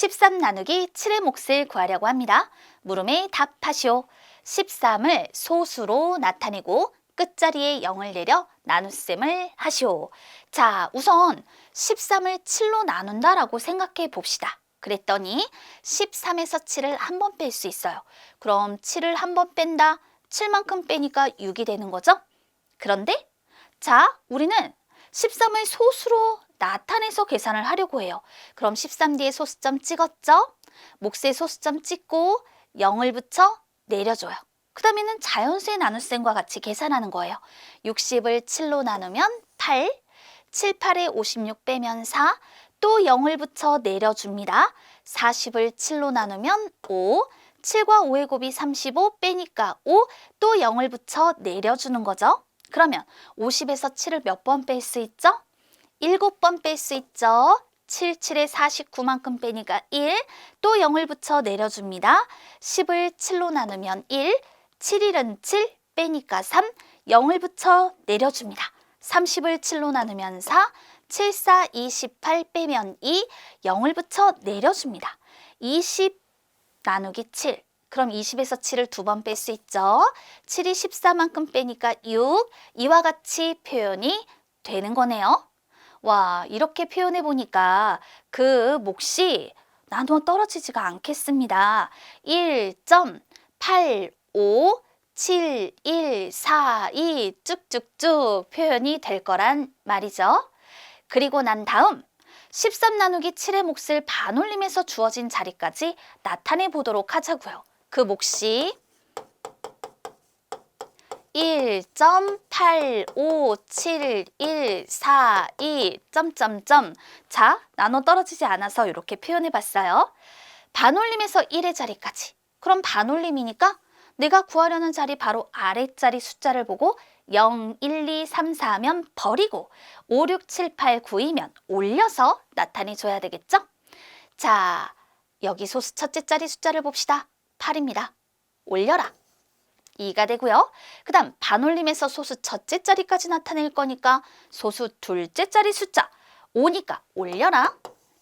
13 나누기 7의 몫을 구하려고 합니다. 물음에 답하시오. 13을 소수로 나타내고 끝자리에 0을 내려 나눗셈을 하시오. 자, 우선 13을 7로 나눈다라고 생각해 봅시다. 그랬더니 13에서 7을 한 번 뺄 수 있어요. 그럼 7을 한 번 뺀다. 7만큼 빼니까 6이 되는 거죠? 그런데 자, 우리는 13을 소수로 나타내서 계산을 하려고 해요. 그럼 13 뒤에 소수점 찍었죠? 몫에 소수점 찍고 0을 붙여 내려줘요. 그 다음에는 자연수의 나눗셈과 같이 계산하는 거예요. 60을 7로 나누면 8, 7, 8에 56 빼면 4, 또 0을 붙여 내려줍니다. 40을 7로 나누면 5, 7과 5의 곱이 35 빼니까 5, 또 0을 붙여 내려주는 거죠. 그러면 50에서 7을 몇 번 뺄 수 있죠? 7번 뺄 수 있죠. 7, 7에 49만큼 빼니까 1, 또 0을 붙여 내려줍니다. 10을 7로 나누면 1, 7, 1은 7, 빼니까 3, 0을 붙여 내려줍니다. 30을 7로 나누면 4, 7, 4, 28 빼면 2, 0을 붙여 내려줍니다. 20 나누기 7. 그럼 20에서 7을 두 번 뺄 수 있죠. 7이 14만큼 빼니까 6. 이와 같이 표현이 되는 거네요. 와, 이렇게 표현해 보니까 그 몫이 나누어 떨어지지가 않겠습니다. 1.85 7, 1, 4, 2 쭉쭉쭉 표현이 될 거란 말이죠. 그리고 난 다음 13 나누기 7의 몫을 반올림해서 주어진 자리까지 나타내 보도록 하자고요. 그 몫이 1.857142 점점점 자 나눠 떨어지지 않아서 이렇게 표현해 봤어요. 반올림에서 1의 자리까지 그럼 반올림이니까 내가 구하려는 자리 바로 아랫자리 숫자를 보고 0, 1, 2, 3, 4면 버리고 5, 6, 7, 8, 9이면 올려서 나타내 줘야 되겠죠? 자, 여기 소수 첫째 자리 숫자를 봅시다. 8입니다. 올려라. 2가 되고요. 그 다음 반올림에서 소수 첫째 자리까지 나타낼 거니까 소수 둘째 자리 숫자 5니까 올려라.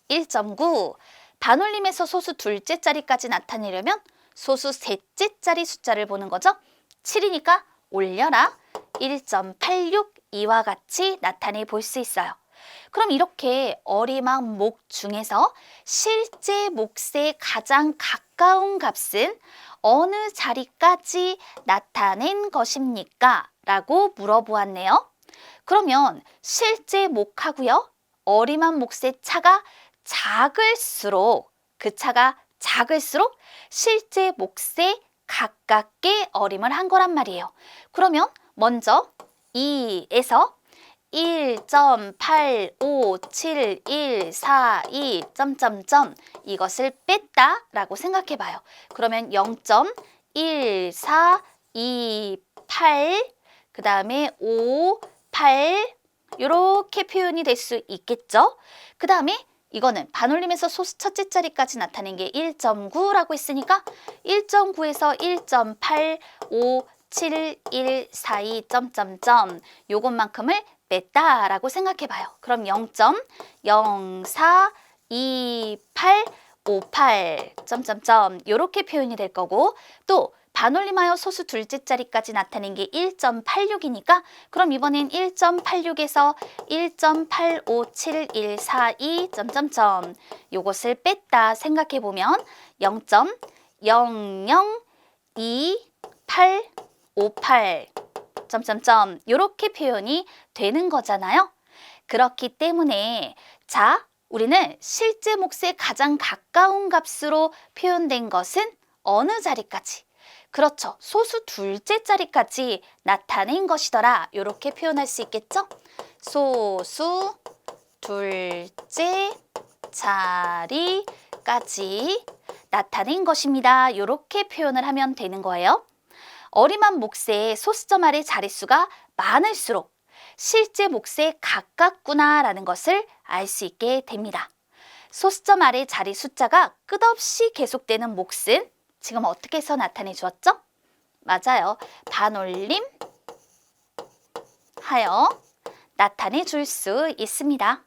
1.9 반올림에서 소수 둘째 자리까지 나타내려면 소수 셋째 자리 숫자를 보는 거죠. 7이니까 올려라. 1.86 이와 같이 나타내 볼 수 있어요. 그럼 이렇게 어리막 목 중에서 실제 몫에 가장 가까운 값은 어느 자리까지 나타낸 것입니까? 라고 물어보았네요. 그러면 실제 목하고요. 어리만 몫의 차가 작을수록 그 차가 작을수록 실제 몫에 가깝게 어림을 한 거란 말이에요. 그러면 먼저 2에서 1.857142 점점점 이것을 뺐다 라고 생각해 봐요. 그러면 0.1428 그 다음에 5, 8 이렇게 표현이 될 수 있겠죠? 그 다음에 이거는 반올림에서 소수 첫째 자리까지 나타낸 게 1.9라고 했으니까 1.9에서 1.857142 점점점 요것만큼을 뺐다라고 생각해 봐요. 그럼 0.042858 점점점 요렇게 표현이 될 거고 또 반올림하여 소수 둘째 자리까지 나타낸 게 1.86이니까 그럼 이번엔 1.86에서 1.857142 점점점 요것을 뺐다 생각해 보면 0.00288 점점점 요렇게 표현이 되는 거잖아요. 그렇기 때문에 자, 우리는 실제 몫에 가장 가까운 값으로 표현된 것은 어느 자리까지 그렇죠. 소수 둘째 자리까지 나타낸 것이더라. 이렇게 표현할 수 있겠죠? 소수 둘째 자리까지 나타낸 것입니다. 이렇게 표현을 하면 되는 거예요. 어림한 몫의 소수점 아래 자릿수가 많을수록 실제 몫에 가깝구나라는 것을 알 수 있게 됩니다. 소수점 아래 자리 숫자가 끝없이 계속되는 몫은 지금 어떻게 해서 나타내 주었죠? 맞아요. 반올림 하여 나타내 줄 수 있습니다.